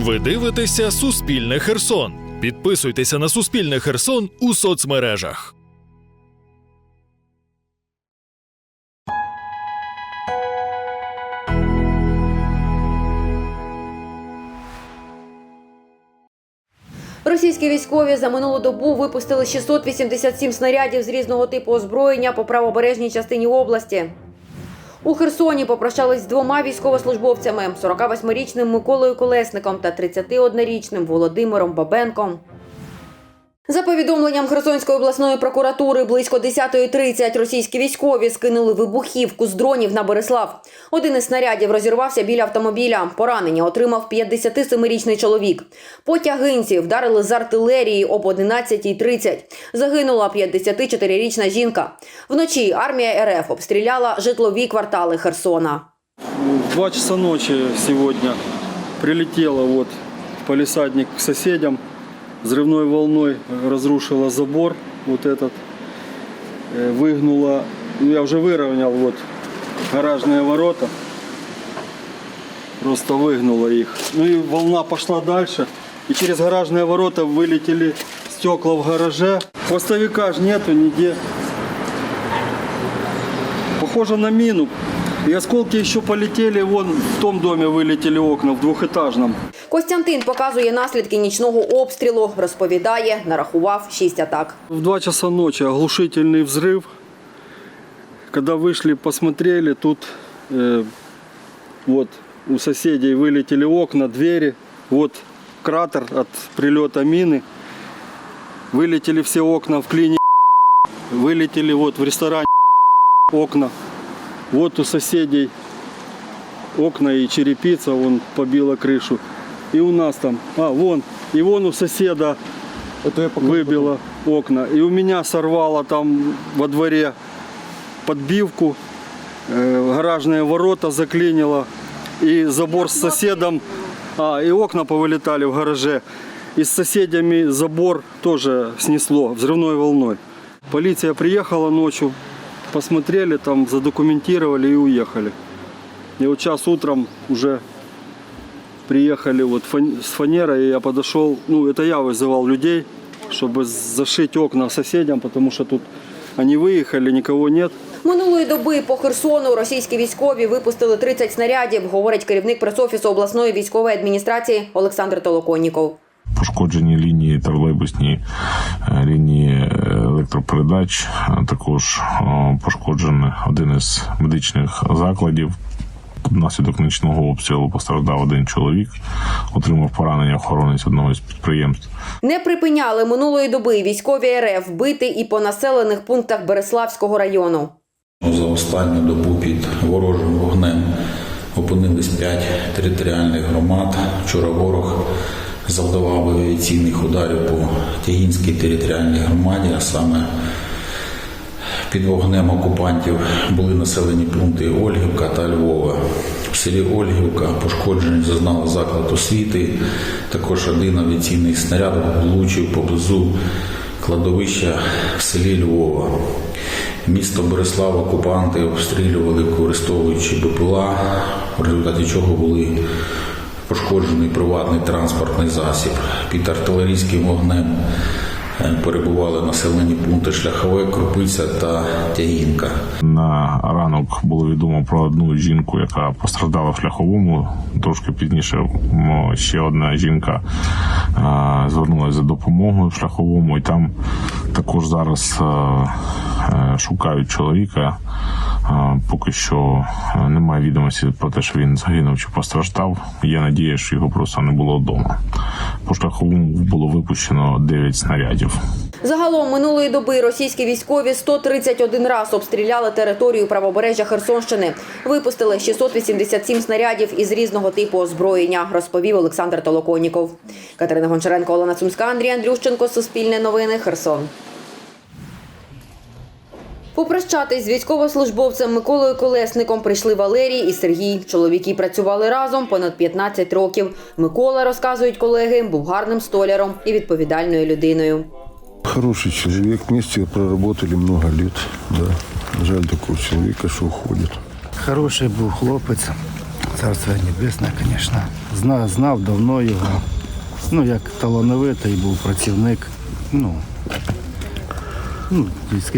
Ви дивитеся Суспільне Херсон. Підписуйтеся на Суспільне Херсон у соцмережах. Російські військові за минулу добу випустили 687 снарядів з різного типу озброєння по правобережній частині області. У Херсоні попрощались з двома військовослужбовцями: 48-річним Миколою Колесником та 31-річним Володимиром Бабенком. За повідомленням Херсонської обласної прокуратури, близько 10.30 російські військові скинули вибухівку з дронів на Борислав. Один із снарядів розірвався біля автомобіля. Поранення отримав 57-річний чоловік. По тягинці вдарили з артилерії об 11.30. Загинула 54-річна жінка. Вночі армія РФ обстріляла житлові квартали Херсона. 2 часа ночи сегодня прилетела вот в к соседям. Взрывной волной разрушила забор вот этот. э, Выгнула, ну я уже выровнял вот гаражные ворота. Просто выгнула их. Ну и волна пошла дальше. И через гаражные ворота вылетели стекла в гараже. Хвостовика ж нету нигде. Похоже на мину. И осколки еще полетели, вон в том доме вылетели окна, в двухэтажном. Костянтин показує наслідки нічного обстрілу. Розповідає, нарахував шість атак. В 2 часа ночи оглушительный взрыв. Когда вышли, посмотрели, тут э, вот у соседей вылетели окна, двери. Вот кратер от прилета мины. Вылетели все окна в клинике. Вылетели вот в ресторане окна. Вот у соседей окна и черепица, вон побила крышу. И у нас там, а, вон, и вон у соседа выбило окна. И у меня сорвало там во дворе подбивку, э, гаражные ворота заклинило, и забор с соседом, а, и окна повылетали в гараже. И с соседями забор тоже снесло взрывной волной. Полиция приехала ночью, посмотрели, там задокументировали и уехали. И вот сейчас утром уже приехали вот фан- с фанерой, и я подошел, ну это я вызывал людей, чтобы зашить окна соседям, потому что тут они выехали, никого нет. Минулої доби по Херсону російські військові випустили 30 снарядів, говорить керівник пресофісу обласної військової адміністрації Олександр Толоконніков. пошкоджені лінії тролейбусні е, лінії е, електропередач. а Також е, пошкоджений один із медичних закладів. Внаслідок нічного обстрілу постраждав один чоловік, отримав поранення охоронець одного з підприємств. Не припиняли минулої доби військові РФ бити і по населених пунктах Береславського району. За останню добу під ворожим вогнем опинились п'ять територіальних громад. Вчора ворог завдавав авіаційних ударів по Тягінській територіальній громаді, а саме під вогнем окупантів були населені пункти Ольгівка та Львова. В селі Ольгівка пошкоджень зазнали заклад освіти. Також один авіаційний снаряд влучив поблизу кладовища в селі Львова. Місто Борислав окупанти обстрілювали, використовуючи БПЛА, в результаті чого були пошкоджений приватний транспортний засіб. Під артилерійським вогнем перебували населені пункти Шляхове, Крупиця та Тягінка. На ранок було відомо про одну жінку, яка постраждала в шляховому. Трошки пізніше ще одна жінка е, звернулася за допомогою в шляховому, і там також зараз е, е, шукають чоловіка. Е, Поки що е, немає відомості про те, що він загинув чи постраждав. Є надія, що його просто не було вдома. По шляховому було випущено 9 снарядів. Загалом минулої доби російські військові 131 раз обстріляли територію правобережжя Херсонщини. Випустили 687 снарядів із різного типу озброєння, розповів Олександр Толоконніков. Катерина Гончаренко, Олена Цумська, Андрій Андрющенко, Суспільне новини, Херсон. Попрощатись з військовослужбовцем Миколою Колесником прийшли Валерій і Сергій. Чоловіки працювали разом понад 15 років. Микола, розказують колеги, був гарним столяром і відповідальною людиною. Хороший человек, вместе проработали много лет. Да. Жаль такого человека, что уходит. Хороший був хлопець, Царство небесне, звісно. Знав, знав давно його. Ну, як талановитий був працівник. Ну, ну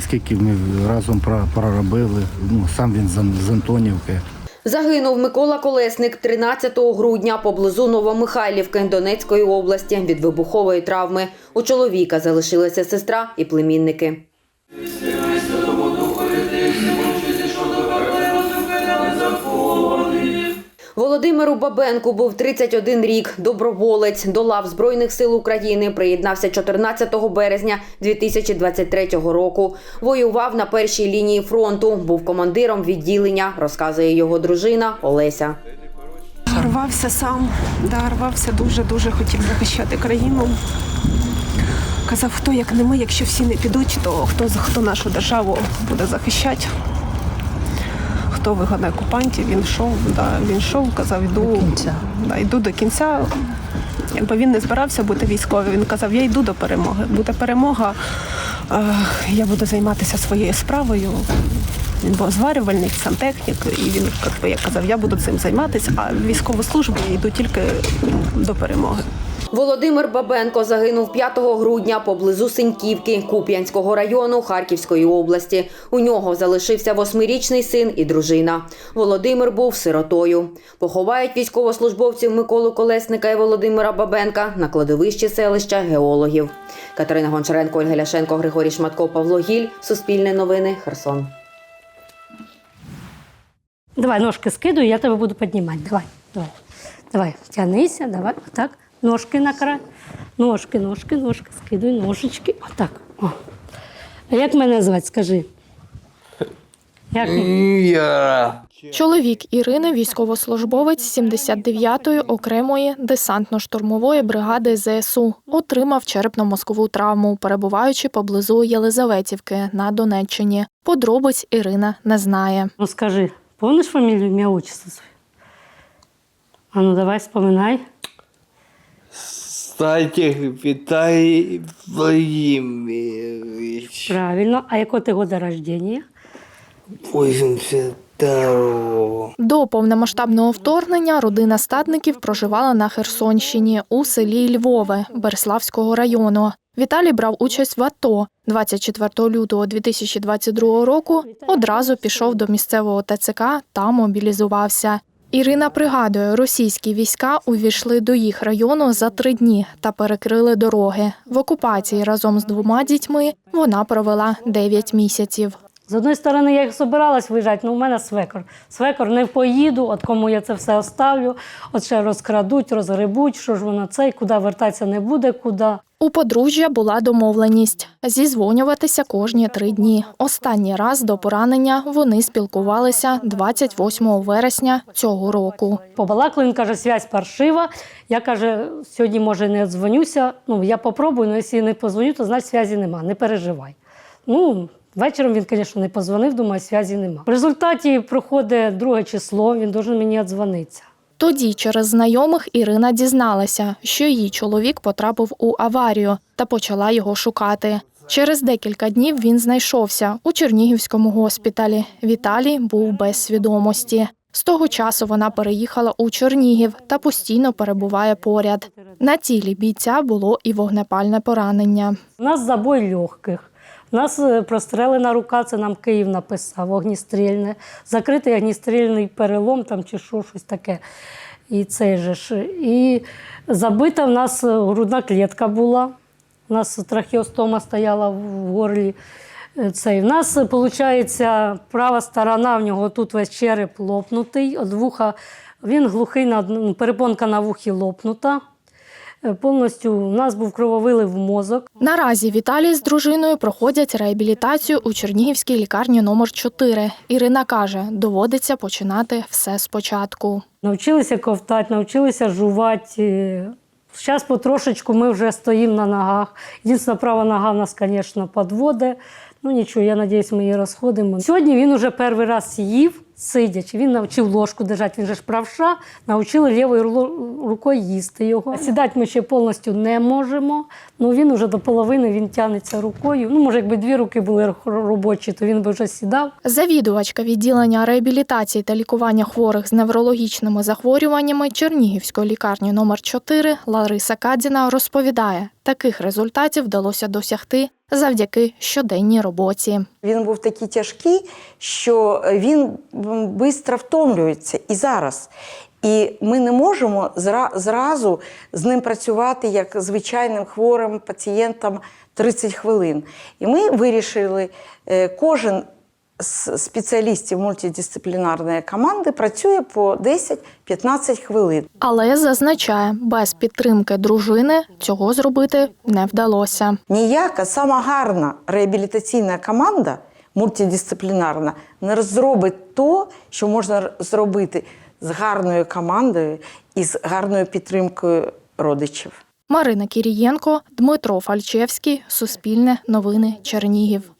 скільки- ми разом проробили. Ну, сам він з Антонівки. Загинув Микола Колесник 13 грудня поблизу Новомихайлівки Донецької області від вибухової травми. У чоловіка залишилася сестра і племінники. Володимиру Бабенку був 31 рік. Доброволець до лав Збройних сил України приєднався 14 березня 2023 року. Воював на першій лінії фронту. Був командиром відділення, розказує його дружина Олеся. Рвався сам, да, рвався дуже, дуже хотів захищати країну. Казав, хто як не ми, якщо всі не підуть, то хто, хто нашу державу буде захищати? Хто вигадає окупантів, він йшов, да, він йшов, казав, йду до кінця. Да, йду до кінця. Якби він не збирався бути військовим, він казав, я йду до перемоги. Буде перемога, е, я буду займатися своєю справою. Він був зварювальник, сантехнік, і він як би, як казав, я буду цим займатися, а військову службу я йду тільки до перемоги. Володимир Бабенко загинув 5 грудня поблизу Синьківки Куп'янського району Харківської області. У нього залишився восьмирічний син і дружина. Володимир був сиротою. Поховають військовослужбовців Миколу Колесника і Володимира Бабенка на кладовищі селища геологів. Катерина Гончаренко, Ольга Ляшенко, Григорій Шматко, Павло Гіль. Суспільне новини. Херсон. Давай ножки скидывай, я тебе буду поднимать. Давай, давай. Давай, тянися, давай. Вот так. Ножки на край. Ножки, ножки, ножки. Скидуй ножички. Отак. О. А як мене звати, скажи? Як? Чоловік Ірини військовослужбовець 79-ї окремої десантно-штурмової бригади ЗСУ отримав черепно-мозкову травму, перебуваючи поблизу Єлизаветівки на Донеччині. Подробиць Ірина не знає. Ну скажи, помниш фамілію, ім'я, отчество своє? А ну давай вспоминай. Статик Виталий Владимирович. Правильно. А якого ти года рождения? 82 До повномасштабного вторгнення родина статників проживала на Херсонщині у селі Львове Берславського району. Віталій брав участь в АТО 24 лютого 2022 року. Одразу пішов до місцевого ТЦК та мобілізувався. Ірина пригадує, російські війська увійшли до їх району за три дні та перекрили дороги. В окупації разом з двома дітьми вона провела 9 місяців. З одної сторони, я їх собиралась виїжджати, ну у мене свекор. Свекор не поїду, от кому я це все оставлю, от ще розкрадуть, розгребуть, що ж воно це, куди вертатися не буде, куди. У подружжя була домовленість зізвонюватися кожні три дні. Останній раз до поранення вони спілкувалися 28 вересня цього року. Побалакали, він каже, связь паршива. Я каже, сьогодні може не дзвонюся. Ну, я попробую, але якщо не позвоню, то значить зв'язі нема, не переживай. Ну, вечором він, звісно, не позвонив, думаю, зв'язі нема. В результаті проходить друге число, він должен мені дзвонитися. Тоді через знайомих Ірина дізналася, що її чоловік потрапив у аварію та почала його шукати. Через декілька днів він знайшовся у Чернігівському госпіталі. Віталій був без свідомості. З того часу вона переїхала у Чернігів та постійно перебуває поряд. На тілі бійця було і вогнепальне поранення. У нас забой легких. У нас е, прострелена рука, це нам Київ написав, огністрільне, закритий огністрільний перелом там чи що, щось таке. І цей же ж. І забита в нас е, грудна клітка була. У нас трахеостома стояла в горлі. Е, Цей. В нас, виходить, права сторона, в нього тут весь череп лопнутий, від вуха. Він глухий, перепонка на вухі лопнута. Е, Повністю у нас був крововилив в мозок. Наразі Віталій з дружиною проходять реабілітацію у Чернігівській лікарні номер 4 Ірина каже, доводиться починати все спочатку. Навчилися ковтати, навчилися жувати. Зараз потрошечку ми вже стоїмо на ногах. Єдина права нога в нас, звісно, підводить. Ну нічого, я сподіваюся, ми її розходимо. Сьогодні він уже перший раз їв, сидячи. Він навчив ложку держати, він же ж правша, навчили лівою рукою їсти його. Сідати ми ще повністю не можемо. Ну він уже до половини він тягнеться рукою. Ну, може, якби дві руки були робочі, то він би вже сідав. Завідувачка відділення реабілітації та лікування хворих з неврологічними захворюваннями Чернігівської лікарні номер 4 Лариса Кадзіна розповідає, таких результатів вдалося досягти завдяки щоденній роботі. Він був такий тяжкий, що він швидко втомлюється і зараз. І ми не можемо зра- зразу з ним працювати як звичайним хворим пацієнтом 30 хвилин. І ми вирішили, е, кожен спеціалістів мультидисциплінарної команди працює по 10-15 хвилин. Але зазначає, без підтримки дружини цього зробити не вдалося. Ніяка сама гарна реабілітаційна команда мультидисциплінарна не зробить то, що можна зробити з гарною командою і з гарною підтримкою родичів. Марина Кірієнко, Дмитро Фальчевський, Суспільне новини Чернігів.